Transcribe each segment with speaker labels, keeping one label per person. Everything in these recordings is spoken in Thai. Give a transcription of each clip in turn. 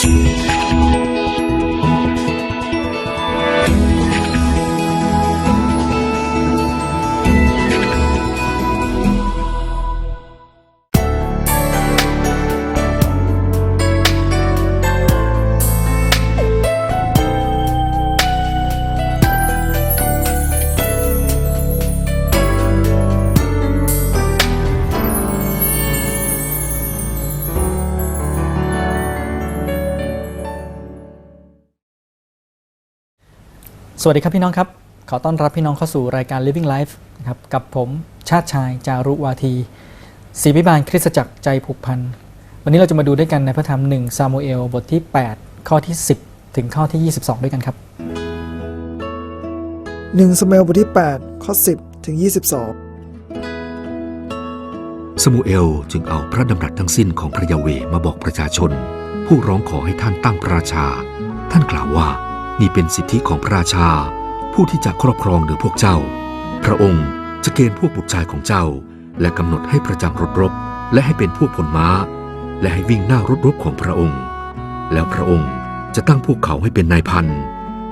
Speaker 1: Thank you. สวัสดีครับพี่น้องครับ ขอต้อนรับพี่น้องเข้าสู่รายการ Living Life นะครับกับผมชาติชายจารุวาทีศิบิบาลคริสตจักรใจผูกพัน วันนี้เราจะมาดูด้วยกันในพระธรรม 1 ซามูเอล บทที่ 8 ข้อที่ 10 ถึงข้อที่ 22 ด้วยกันครับ
Speaker 2: 1สมเอลบทที่ 8 ข้อ 10 ถึง 22
Speaker 3: สมูเอลจึงเอาพระดำรัสทั้งสิ้นของพระยาเวห์มาบอกประชาชน ผู้ร้องขอให้ท่านตั้งพระราชา ท่านกล่าวว่า นี่เป็นสิทธิของพระราชา ผู้ที่จะครอบครองเหนือพวกเจ้า พระองค์จะเกณฑ์พวกบุตรชายของเจ้า และกำหนดให้ประจำรถรบ และให้เป็นพวกผลม้า และให้วิ่งหน้ารถรบของพระองค์ แล้วพระองค์จะตั้งพวกเขาให้เป็นนายพัน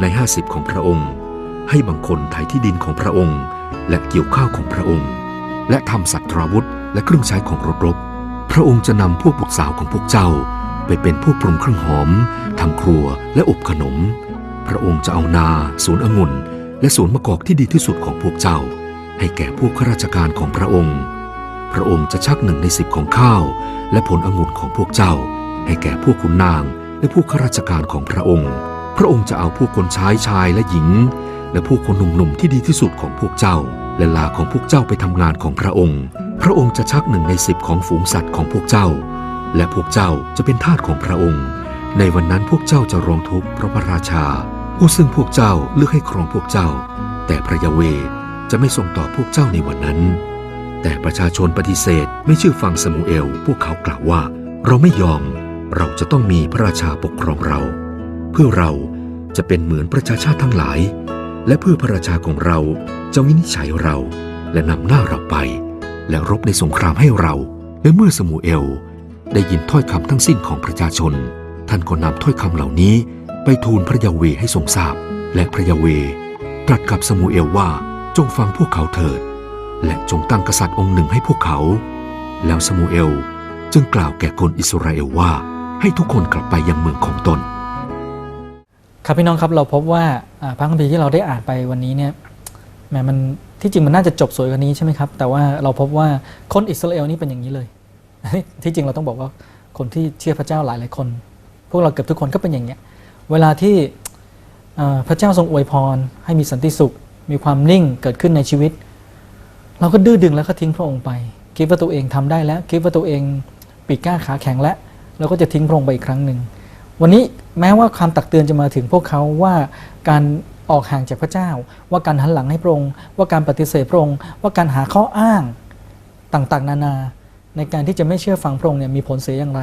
Speaker 3: ในห้าสิบของพระองค์ ให้บางคนไถที่ดินของพระองค์ และเกี่ยวข้าวของพระองค์ และทำสัตว์ราวุธและเครื่องใช้ของรถรบ พระองค์จะนำพวกบุตรสาวของพวกเจ้า ไปเป็นพวกปรุงเครื่องหอมทำครัวและอบขนม พระองค์จะเอานา สวนองุ่น และสวนมะกอกที่ดีที่สุดของพวกเจ้า ให้แก่พวกข้าราชการของพระองค์ พระองค์จะชักหนึ่งในสิบของข้าว และผลองุ่นของพวกเจ้า ให้แก่พวกขุนนาง และพวกข้าราชการของพระองค์ พระองค์จะเอาพวกคนใช้ชายและหญิง และพวกคนหนุ่มๆที่ดีที่สุดของพวกเจ้า และลาของพวกเจ้าไปทำงานของพระองค์ พระองค์จะชักหนึ่งในสิบของฝูงสัตว์ของพวกเจ้า และพวกเจ้าจะเป็นทาสของพระองค์ในวันนั้นพวกเจ้าจะร้องทุกข์เพราะพระราชา ผู้ซึ่งพวกเจ้าเลือกให้ครองพวกเจ้า แต่พระยาเวจะไม่ทรงต่อพวกเจ้าในวันนั้น แต่ประชาชนปฏิเสธไม่เชื่อฟังสมูเอล พวกเขากล่าวว่า เราไม่ยอม เราจะต้องมีพระราชาปกครองเรา เพื่อเราจะเป็นเหมือนประชาชาติทั้งหลาย และเพื่อพระราชาของเราจะวินิจฉัยเราและนำหน้าเราไป และรบในสงครามให้เราและเมื่อสมูเอล ได้ยินถ้อยคำทั้งสิ้นของประชาชน ท่านก็นำถ้อยคำเหล่านี้ ไปทูลพระยาเวให้ทรงทราบ และพระยาเวตรัสกับสมูเอลว่าจงฟังพวกเขาเถิด และจงตั้งกษัตริย์องค์หนึ่งให้พวกเขา แล้วสมูเอลจึงกล่าวแก่คนอิสราเอลว่าให้ทุกคนกลับไปยังเมืองของตน
Speaker 1: ครับพี่น้องครับเราพบว่าพระคัมภีร์ที่เราได้อ่านไปวันนี้เนี่ยแหมมันที่จริงมันน่าจะจบสวยกว่านี้ใช่ไหมครับ แต่ว่าเราพบว่าคนอิสราเอลนี่เป็นอย่างนี้เลย ที่จริงเราต้องบอกว่าคนที่เชื่อพระเจ้าหลายหลายคน พวกเราเกือบทุกคนก็เป็นอย่างเนี้ย เวลาที่พระเจ้าทรงอวยพร ให้มีสันติสุข มีความนิ่งเกิดขึ้นในชีวิต เราก็ดื้อดึงแล้วก็ทิ้งพระองค์ไป คิดว่าตัวเองทำได้แล้ว คิดว่าตัวเองปีกก้าขาแข็งแล้วเราก็จะทิ้งพระองค์ไปอีกครั้งหนึ่งวันนี้แม้ว่าความตักเตือนจะมาถึงพวกเขาว่าการออกห่างจากพระเจ้า ว่าการหันหลังให้พระองค์ว่าการปฏิเสธพระองค์ว่าการหาข้ออ้างต่างๆ นานา ในการที่จะไม่เชื่อฟังพระองค์เนี่ยมีผลเสียอย่างไร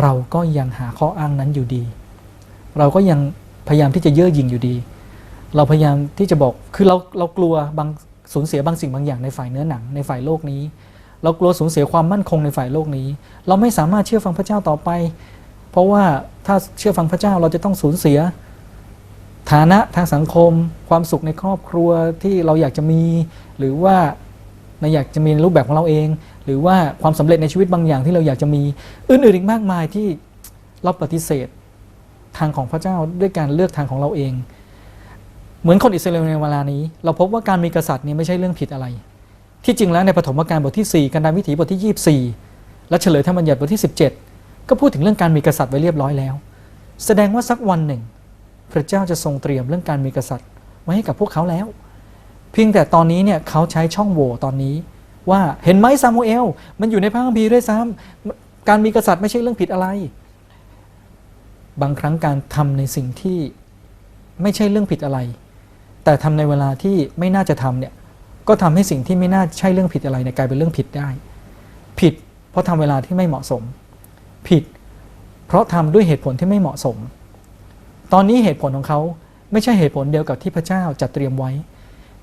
Speaker 1: เราก็ยังหาข้ออ้างนั้นอยู่ดี เราก็ยังพยายามที่จะเย่อหยิ่งอยู่ดี เราพยายามที่จะบอกคือเราเรากลัวบางสูญเสียบางสิ่งบางอย่างในฝ่ายเนื้อหนังในฝ่ายโลกนี้ เรากลัวสูญเสียความมั่นคงในฝ่ายโลกนี้ เราไม่สามารถเชื่อฟังพระเจ้าต่อไป เพราะว่าถ้าเชื่อฟังพระเจ้าเราจะต้องสูญเสีย ฐานะทางสังคม ความสุขในครอบครัวที่เราอยากจะมี หรือว่าในอยากจะมีรูปแบบของเราเอง หรือว่าความสำเร็จในชีวิตบางอย่างที่เราอยากจะมีอื่นๆอีกมากมายที่เราปฏิเสธ ทางของพระเจ้าด้วยการเลือกทางของเราเอง เหมือนคนอิสราเอลในเวลานี้ เราพบว่าการมีกษัตริย์นี่ไม่ใช่เรื่องผิดอะไร ที่จริงแล้วในปฐมกาลบทที่ 4 กันดารวิถีบทที่ 24 และเฉลยธรรมบัญญัติบทที่ 17 ก็พูดถึงเรื่องการมีกษัตริย์ไว้เรียบร้อยแล้ว แสดงว่าสักวันหนึ่ง พระเจ้าจะทรงเตรียมเรื่องการมีกษัตริย์ไว้ให้กับพวกเขาแล้ว เพียงแต่ตอนนี้เนี่ยเขาใช้ช่องโหว่ตอนนี้ว่าเห็นไหมซามูเอลมันอยู่ในพระคัมภีร์ด้วยซ้ำการมีกษัตริย์ไม่ใช่เรื่องผิดอะไร บางครั้งการทำในสิ่งที่ไม่ใช่เรื่องผิดอะไร แต่ทำในเวลาที่ไม่น่าจะทำเนี่ยก็ทำให้สิ่งที่ไม่น่าใช่เรื่องผิดอะไรเนี่ยกลายเป็นเรื่องผิดได้ ผิด เพราะทำเวลาที่ไม่เหมาะสม ผิด เพราะทำด้วยเหตุผลที่ไม่เหมาะสม ตอนนี้เหตุผลของเขาไม่ใช่เหตุผลเดียวกับที่พระเจ้าจัดเตรียมไว้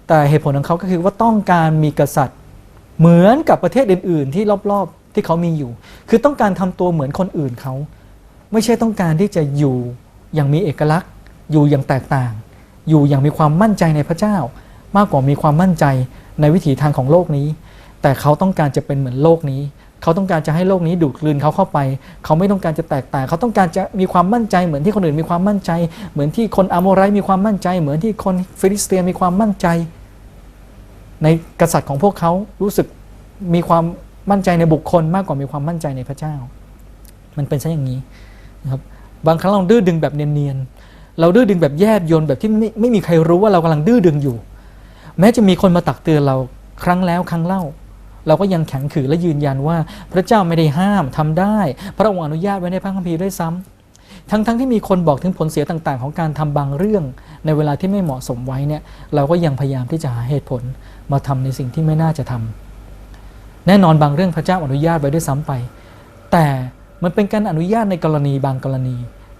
Speaker 1: แต่เหตุผลของเขาก็คือว่าต้องการมีกษัตริย์ เหมือนกับประเทศอื่น ๆ ที่รอบๆที่เขามีอยู่ คือต้องการทำตัวเหมือนคนอื่นเขา ไม่ใช่ต้องการที่จะอยู่อย่างมีเอกลักษณ์ อยู่อย่างแตกต่าง อยู่อย่างมีความมั่นใจในพระเจ้า มากกว่ามีความมั่นใจในวิถีทางของโลกนี้ แต่เขาต้องการจะเป็นเหมือนโลกนี้ เขาต้องการจะให้โลกนี้ดูดกลืนเขาเข้าไป เขาไม่ต้องการจะแตกต่าง เขาต้องการจะมีความมั่นใจ เหมือนที่คนอื่นมีความมั่นใจ เหมือนที่คนอาโมไรมีความมั่นใจ เหมือนที่คนฟิลิสเตียนมีความมั่นใจ ในกษัตริย์ของพวกเขารู้สึกมีความมั่นใจในบุคคลมากกว่ามีความมั่นใจในพระเจ้า มันเป็นซะอย่างนี้ นะครับบางครั้งเราดื้อดึงแบบเนียนๆเราดื้อดึงแบบแยบยนแบบที่ไม่ไม่มีใครรู้ว่าเรากำลังดื้อดึงอยู่ แม้จะมีคนมาตักเตือนเราครั้งแล้วครั้งเล่า เราก็ยังแข็งขืนและยืนยันว่าพระเจ้าไม่ได้ห้ามทำได้ พระองค์อนุญาตไว้ในพระคัมภีร์ด้วยซ้ำทั้งๆทที่มีคนบอกถึงผลเสียต่างๆ ของการทำบางเรื่อง ในเวลาที่ไม่เหมาะสมไว้เนี่ยเราก็ยังพยายามที่จะหาเหตุผลมาทำในสิ่งที่ไม่น่าจะทำแน่นอนบางเรื่องพระเจ้าอนุญาตไว้ด้วยซ้ำไป แต่ มันเป็นการอนุญาตในกรณีบางกรณี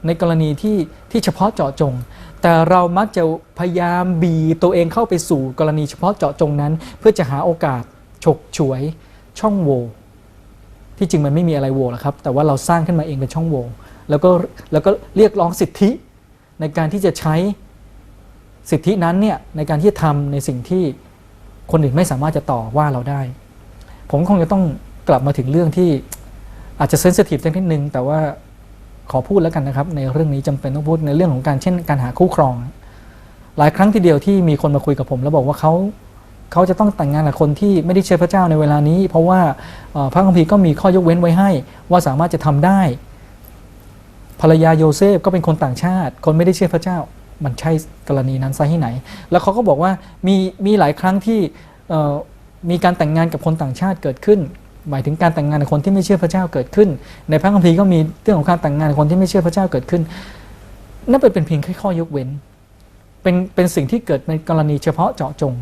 Speaker 1: ในกรณีที่ที่เฉพาะเจาะจง แต่เรามักจะพยายามบีตัวเองเข้าไปสู่กรณีเฉพาะเจาะจงนั้น เพื่อจะหาโอกาสฉกฉวยช่องโหว่ที่จริงมันไม่มีอะไรโหว่หรอกครับ แต่ว่าเราสร้างขึ้นมาเองเป็นช่องโหว่แล้วก็แล้วก็เรียกร้องสิทธิในการที่จะใช้สิทธินั้นเนี่ยในการที่จะทำในสิ่งที่คนอื่นไม่สามารถจะต่อว่าเราได้ ผมคงจะต้องกลับมาถึงเรื่องที่ อาจจะเซนซิทีฟสักนิดนึง แต่ว่าขอพูดแล้วกันนะครับ ในเรื่องนี้จำเป็นต้องพูดในเรื่องของการเช่นการหาคู่ครอง หลายครั้งทีเดียวที่มีคนมาคุยกับผม แล้วบอกว่าเขาเขาจะต้องแต่งงานกับคนที่ไม่ได้เชื่อพระเจ้าในเวลานี้ เพราะว่าพระคัมภีร์ก็มีข้อยกเว้นไว้ให้ ว่าสามารถจะทำได้ ภรรยาโยเซฟก็เป็นคนต่างชาติ คนไม่ได้เชื่อพระเจ้า มันใช่กรณีนั้นซะที่ไหน แล้วเขาก็บอกว่ามีมีหลายครั้งที่มีการแต่งงานกับคนต่างชาติเกิดขึ้น หมายถึงการแต่งงานกับคนที่ไม่เชื่อพระเจ้าเกิดขึ้น ในพระคัมภีร์ก็มีเรื่องของการแต่งงานกับคนที่ไม่เชื่อพระเจ้าเกิดขึ้น นั่นเป็นเพียงแค่ข้อยกเว้น เป็นเป็นสิ่งที่เกิดในกรณีเฉพาะเจาะจง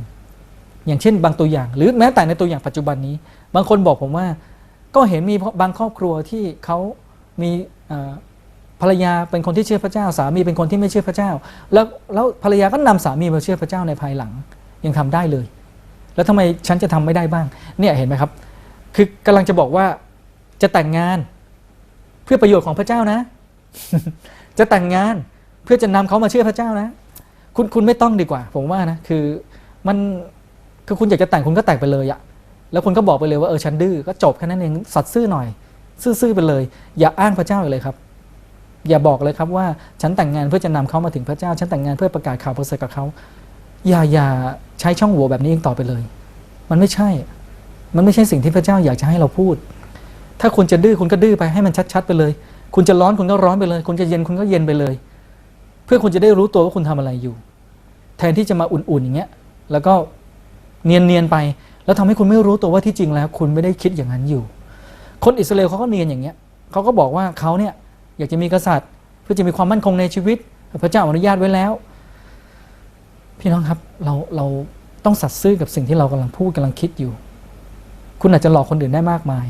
Speaker 1: อย่างเช่น บางตัวอย่าง หรือแม้แต่ในตัวอย่างปัจจุบันนี้ บางคนบอกผมว่า ก็เห็นมีบางครอบครัวที่เขามีภรรยาเป็นคนที่เชื่อพระเจ้า สามีเป็นคนที่ไม่เชื่อพระเจ้า แล้วแล้วภรรยาก็นำสามีมาเชื่อพระเจ้าในภายหลังยังทำได้เลย แล้วทำไมฉันจะทำไม่ได้บ้าง เนี่ยเห็นไหมครับ คือกำลังจะบอกว่าจะแต่งงานเพื่อประโยชน์ของพระเจ้านะ จะแต่งงานเพื่อจะนำเขามาเชื่อพระเจ้านะ คุณคุณไม่ต้องดีกว่า ผมว่านะคือมันคือคุณอยากจะแต่งคุณก็แต่งไปเลยอะแล้วคุณก็บอกไปเลยว่าเออฉันดื้อก็จบแค่นั้นเองสัตย์ซื่อหน่อย ซื่อๆไปเลย อย่าอ้างพระเจ้าเลยครับ อย่าบอกเลยครับว่าฉันแต่งงานเพื่อจะนำเขามาถึงพระเจ้า ฉันแต่งงานเพื่อประกาศข่าวประเสริฐกับเขาอย่าอย่าใช้ช่องโหว่แบบนี้อีกต่อไปเลย มันไม่ใช่ มันไม่ใช่สิ่งที่พระเจ้าอยากจะให้เราพูด ถ้าคุณจะดื้อคุณก็ดื้อไปให้มันชัด ๆ ไปเลย คุณจะร้อนคุณก็ร้อนไปเลย คุณจะเย็นคุณก็เย็นไปเลย เพื่อคุณจะได้รู้ตัวว่าคุณทำอะไรอยู่ แทนที่จะมาอุ่นๆอย่างเงี้ย แล้วก็เนียนๆไป แล้วทำให้คุณไม่รู้ตัวว่าที่จริงแล้ว คุณไม่ได้คิดอย่างนั้นอยู่ คนอิสราเอลเขาก็เนียนอย่างเงี้ยเขาก็บอกว่าเขาเนี่ยอยากจะมีกษัตริย์ เพื่อจะมีความมั่นคงในชีวิต พระเจ้าอนุญาตไว้แล้ว พี่น้องครับเราเราต้องสัตย์ซื่อกับสิ่งที่เรากำลังพูดกำลังคิดอยู่ คุณอาจจะหลอกคนอื่นได้มากมาย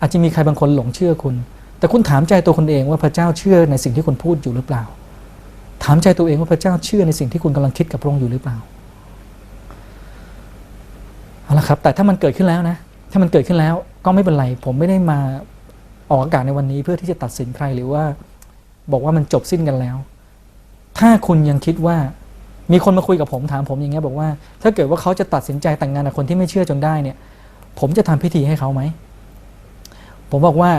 Speaker 1: อาจจะมีใครบางคนหลงเชื่อคุณ แต่คุณถามใจตัวคุณเองว่าพระเจ้าเชื่อในสิ่งที่คุณพูดอยู่หรือเปล่า ถามใจตัวเองว่าพระเจ้าเชื่อในสิ่งที่คุณกำลังคิดกับพระองค์อยู่หรือเปล่าเอาละครับ แต่ถ้ามันเกิดขึ้นแล้วนะ ถ้ามันเกิดขึ้นแล้วก็ไม่เป็นไร ผมไม่ได้มาออกอากาศในวันนี้เพื่อที่จะตัดสินใครหรือว่า บอกว่ามันจบสิ้นกันแล้ว ถ้าคุณยังคิดว่ามีคนมาคุยกับผมถามผมอย่างเงี้ยบอกว่า ถ้าเกิดว่าเขาจะตัดสินใจแต่งงานกับคนที่ไม่เชื่อจนได้เนี่ย ผมจะทำพิธีให้เขาไหม ผมบอกว่า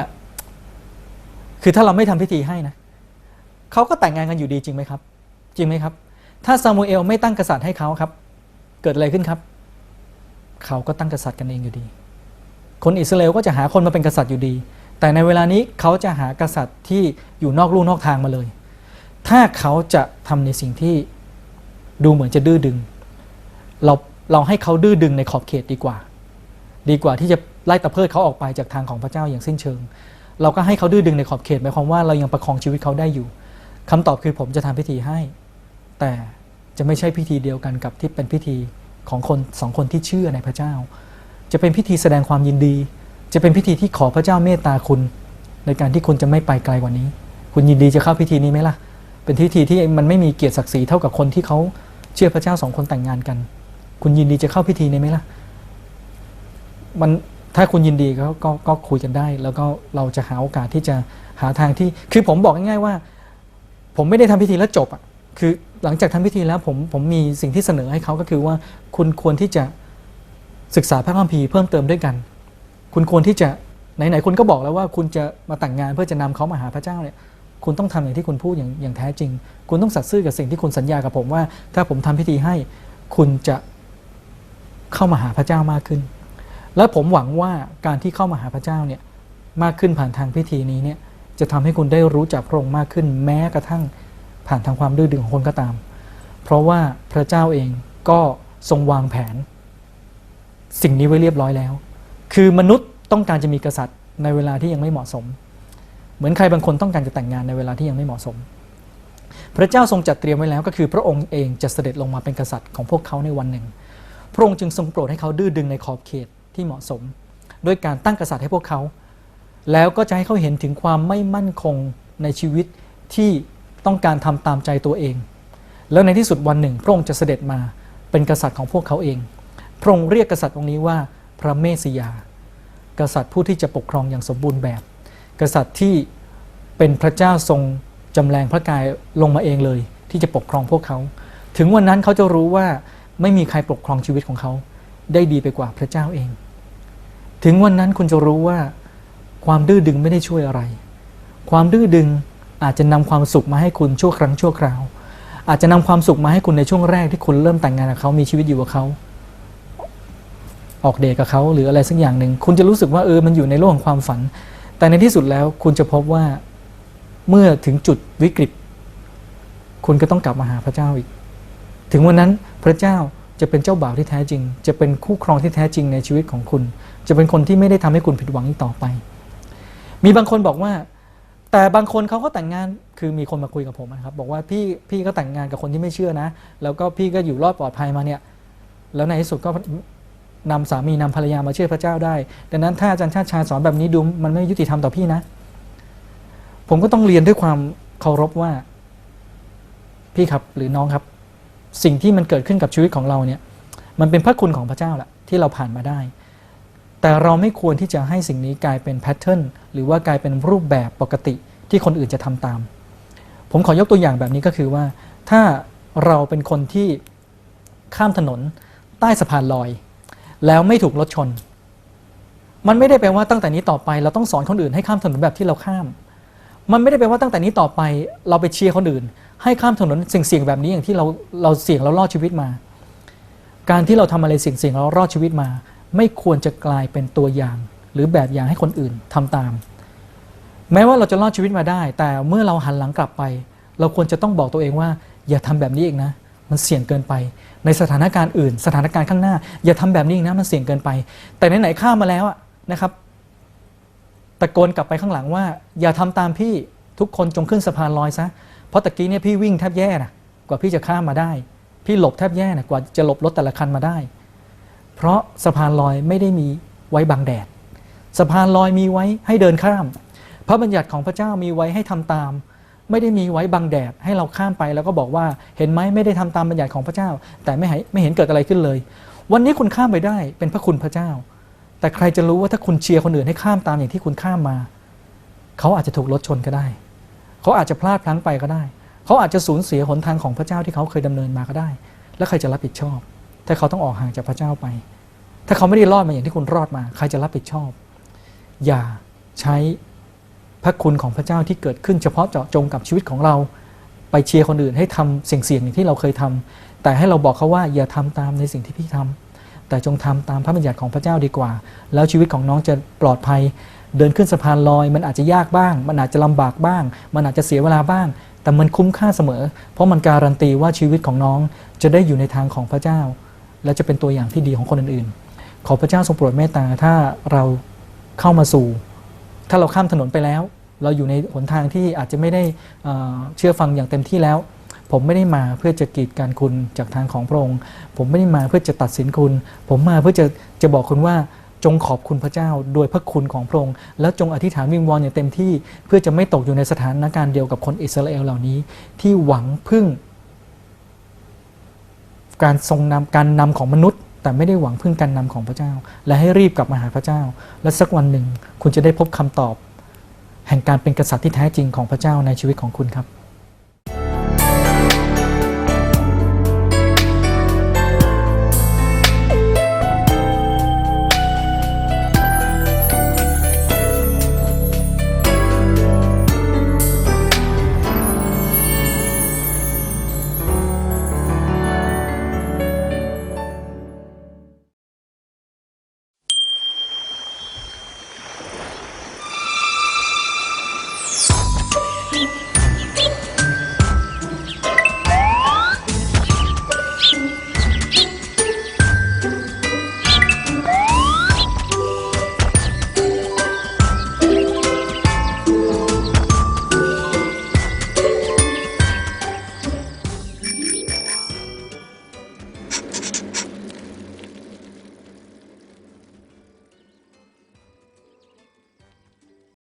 Speaker 1: คือถ้าเราไม่ทำพิธีให้นะเขาก็แต่งงานกันอยู่ดีจริงไหมครับ จริงไหมครับ ถ้าซามูเอลไม่ตั้งกษัตริย์ให้เขาครับ เกิดอะไรขึ้นครับ เขาก็ตั้งกษัตริย์กันเองอยู่ดี คนอิสราเอลก็จะหาคนมาเป็นกษัตริย์อยู่ดี แต่ในเวลานี้เขาจะหากษัตริย์ที่อยู่นอกลู่นอกทางมาเลย ถ้าเขาจะทำในสิ่งที่ดูเหมือนจะดื้อดึง เราเราให้เขาดื้อดึงในขอบเขตดีกว่า ดีกว่าที่จะไล่ตะเพิดเขาออกไปจากทางของพระเจ้าอย่างสิ้นเชิง เราก็ให้เขาดื้อดึงในขอบเขตหมายความว่าเรายังประคองชีวิตเขาได้อยู่คำตอบคือผมจะทำพิธีให้ แต่จะไม่ใช่พิธีเดียวกันกับที่เป็นพิธีของคนสองคนที่เชื่อในพระเจ้า จะเป็นพิธีแสดงความยินดี จะเป็นพิธีที่ขอพระเจ้าเมตตาคุณ ในการที่คุณจะไม่ไปไกลกว่านี้ คุณยินดีจะเข้าพิธีนี้ไหมล่ะ เป็นพิธีที่มันไม่มีเกียรติศักดิ์ศรีเท่ากับคนที่เขาเชื่อพระเจ้าสองคนแต่งงานกัน คุณยินดีจะเข้าพิธีนี้ไหมล่ะ มันถ้าคุณยินดีก็ก็ก็คุยกันได้ แล้วก็เราจะหาโอกาสที่จะหาทางที่ คือผมบอกง่ายๆว่า ผมไม่ได้ทำพิธีแล้วจบอะคือหลังจากทำพิธีแล้วผมผมมีสิ่งที่เสนอให้เขาก็คือว่าคุณควรที่จะศึกษาพระคัมภีร์เพิ่มเติมด้วยกัน คุณควรที่จะไหนๆคุณก็บอกแล้วว่าคุณจะมาแต่งงานเพื่อจะนำเขามาหาพระเจ้าเนี่ยคุณต้องทำอย่างที่คุณพูดอย่างอย่างแท้จริง คุณต้องสัตย์ซื่อกับสิ่งที่คุณสัญญากับผมว่า ถ้าผมทำพิธีให้คุณจะเข้ามาหาพระเจ้ามากขึ้น และผมหวังว่าการที่เข้ามาหาพระเจ้าเนี่ยมากขึ้นผ่านทางพิธีนี้เนี่ยจะทำให้คุณได้รู้จักพระองค์มากขึ้นแม้กระทั่งผ่านทางความดื้อดึงของคนก็ตาม เพราะว่าพระเจ้าเองก็ทรงวางแผน สิ่งนี้ไว้เรียบร้อยแล้ว คือมนุษย์ต้องการจะมีกษัตริย์ในเวลาที่ยังไม่เหมาะสม เหมือนใครบางคนต้องการจะแต่งงานในเวลาที่ยังไม่เหมาะสม พระเจ้าทรงจัดเตรียมไว้แล้วก็คือพระองค์เองจะเสด็จลงมาเป็นกษัตริย์ของพวกเขาในวันหนึ่ง พระองค์จึงทรงโปรดให้เขาดื้อดึงในขอบเขต ที่เหมาะสม ด้วยการตั้งกษัตริย์ให้พวกเขา แล้วก็จะให้เขาเห็นถึงความไม่มั่นคงในชีวิตที่ต้องการทำตามใจตัวเอง แล้วในที่สุดวันหนึ่ง พระองค์จะเสด็จมาเป็นกษัตริย์ของพวกเขาเอง พระองค์เรียกกษัตริย์องค์นี้ว่าพระเมสสิยา กษัตริย์ผู้ที่จะปกครองอย่างสมบูรณ์แบบ กษัตริย์ที่เป็นพระเจ้าทรงจำแรงพระกายลงมาเองเลย ที่จะปกครองพวกเขา ถึงวันนั้นเขาจะรู้ว่าไม่มีใครปกครองชีวิตของเขา ได้ดีไปกว่าพระเจ้าเอง ถึงวันนั้นคุณจะรู้ว่า ความดื้อดึงไม่ได้ช่วยอะไร ความดื้อดึงอาจจะนำความสุขมาให้คุณชั่วครั้งชั่วคราว อาจจะนำความสุขมาให้คุณในช่วงแรกที่คุณเริ่มแต่งงานกับเขามีชีวิตอยู่กับเขาออกเดทกับเขาหรืออะไรสักอย่างหนึ่ง คุณจะรู้สึกว่าเออมันอยู่ในโลกของความฝัน แต่ในที่สุดแล้วคุณจะพบว่าเมื่อถึงจุดวิกฤต คุณก็ต้องกลับมาหาพระเจ้าอีก ถึงวันนั้นพระเจ้า จะเป็นเจ้าบ่าวที่แท้จริง จะเป็นคู่ครองที่แท้จริงในชีวิตของคุณ จะเป็นคนที่ไม่ได้ทำให้คุณผิดหวังอีกต่อไป มีบางคนบอกว่า แต่บางคนเขาก็แต่งงานคือมีคนมาคุยกับผมนะครับ บอกว่าพี่พี่ก็แต่งงานกับคนที่ไม่เชื่อนะ แล้วก็พี่ก็อยู่รอดปลอดภัยมาเนี่ย แล้วในที่สุดก็นำสามีนำภรรยามาเชื่อพระเจ้าได้ ดังนั้นถ้าอาจารย์ชาติชายสอนแบบนี้ดูมันไม่ยุติธรรมต่อพี่นะ ผมก็ต้องเรียนด้วยความเคารพว่า พี่ครับหรือน้องครับ สิ่งที่มันเกิดขึ้นกับชีวิตของเราเนี่ยมันเป็นพระคุณของพระเจ้าแหละที่เราผ่านมาได้ แต่เราไม่ควรที่จะให้สิ่งนี้กลายเป็นแพทเทิร์นหรือว่ากลายเป็นรูปแบบปกติที่คนอื่นจะทำตาม ผมขอยกตัวอย่างแบบนี้ก็คือว่า ถ้าเราเป็นคนที่ข้ามถนนใต้สะพานลอย แล้วไม่ถูกรถชน มันไม่ได้แปลว่าตั้งแต่นี้ต่อไป เราต้องสอนคนอื่นให้ข้ามถนนแบบที่เราข้าม มันไม่ได้แปลว่าตั้งแต่นี้ต่อไปเราไปเชียร์คนอื่น ให้ข้ามถนนเสี่ยงๆแบบนี้อย่างที่เราเราเสี่ยงเรารอดชีวิตมา การที่เราทำอะไรเสี่ยงๆเรารอดชีวิตมา ไม่ควรจะกลายเป็นตัวอย่าง หรือแบบอย่างให้คนอื่นทำตาม แม้ว่าเราจะรอดชีวิตมาได้ แต่เมื่อเราหันหลังกลับไป เราควรจะต้องบอกตัวเองว่า อย่าทำแบบนี้อีกนะ มันเสี่ยงเกินไป ในสถานการณ์อื่น สถานการณ์ข้างหน้า อย่าทำแบบนี้อีกนะมันเสี่ยงเกินไป แต่ไหนๆข้ามมาแล้วอะนะครับ ตะโกนกลับไปข้างหลังว่า อย่าทำตามพี่ทุกคนจงขึ้นสะพานลอยซะเพราะตะกี้เนี่ยพี่วิ่งแทบแย่นะกว่าพี่จะข้ามมาได้ พี่หลบแทบแย่นะกว่าจะหลบรถแต่ละคันมาได้ เพราะสะพานลอยไม่ได้มีไว้บังแดดสะพานลอยมีไว้ให้เดินข้าม พระบัญญัติของพระเจ้ามีไว้ให้ทำตาม ไม่ได้มีไว้บังแดดให้เราข้ามไปแล้วก็บอกว่าเห็นไหมไม่ได้ทำตามบัญญัติของพระเจ้า แต่ไม่เห็นไม่เห็นเกิดอะไรขึ้นเลย วันนี้คุณข้ามไปได้เป็นพระคุณพระเจ้า แต่ใครจะรู้ว่าถ้าคุณเชียร์คนอื่นให้ข้ามตามอย่างที่คุณข้ามมา เขาอาจจะถูกรถชนก็ได้ เขาอาจจะพลาดพลั้งไปก็ได้ เขาอาจจะสูญเสียหนทางของพระเจ้าที่เขาเคยดำเนินมาก็ได้ แล้วใครจะรับผิดชอบ ถ้าเขาต้องออกห่างจากพระเจ้าไป ถ้าเขาไม่ได้รอดมาอย่างที่คุณรอดมา ใครจะรับผิดชอบ อย่าใช้พระคุณของพระเจ้าที่เกิดขึ้นเฉพาะเจาะจงกับชีวิตของเรา ไปเชียร์คนอื่นให้ทำเสี่ยงๆอย่างที่เราเคยทำแต่ให้เราบอกเขาว่าอย่าทำตามในสิ่งที่พี่ทำ แต่จงทำตามพระบัญญัติของพระเจ้าดีกว่า แล้วชีวิตของน้องจะปลอดภัย เดินขึ้นสะพานลอย มันอาจจะยากบ้าง มันอาจจะลำบากบ้าง มันอาจจะเสียเวลาบ้าง แต่มันคุ้มค่าเสมอ เพราะมันการันตีว่าชีวิตของน้องจะได้อยู่ในทางของพระเจ้า และจะเป็นตัวอย่างที่ดีของคนอื่นๆ ขอพระเจ้าทรงโปรดเมตตาถ้าเราเข้ามาสู่ ถ้าเราข้ามถนนไปแล้ว เราอยู่ในหนทางที่อาจจะไม่ได้เชื่อฟังอย่างเต็มที่แล้ว ผมไม่ได้มาเพื่อจะกีดกันคุณจากทางของพระองค์ ผมไม่ได้มาเพื่อจะตัดสินคุณ ผมมาเพื่อจะจะบอกคุณว่าจงขอบคุณพระเจ้าโดยพระคุณของพระองค์ แล้วจงอธิษฐานวิงวอนอย่างเต็มที่ เพื่อจะไม่ตกอยู่ในสถานการณ์เดียวกับคนอิสราเอลเหล่านี้ ที่หวังพึ่ง การทรงนำการนำของมนุษย์ แต่ไม่ได้หวังพึ่งการนำของพระเจ้า และให้รีบกลับมาหาพระเจ้า และสักวันหนึ่งคุณจะได้พบคำตอบ แห่งการเป็นกษัตริย์ที่แท้จริงของพระเจ้าในชีวิตของคุณครับ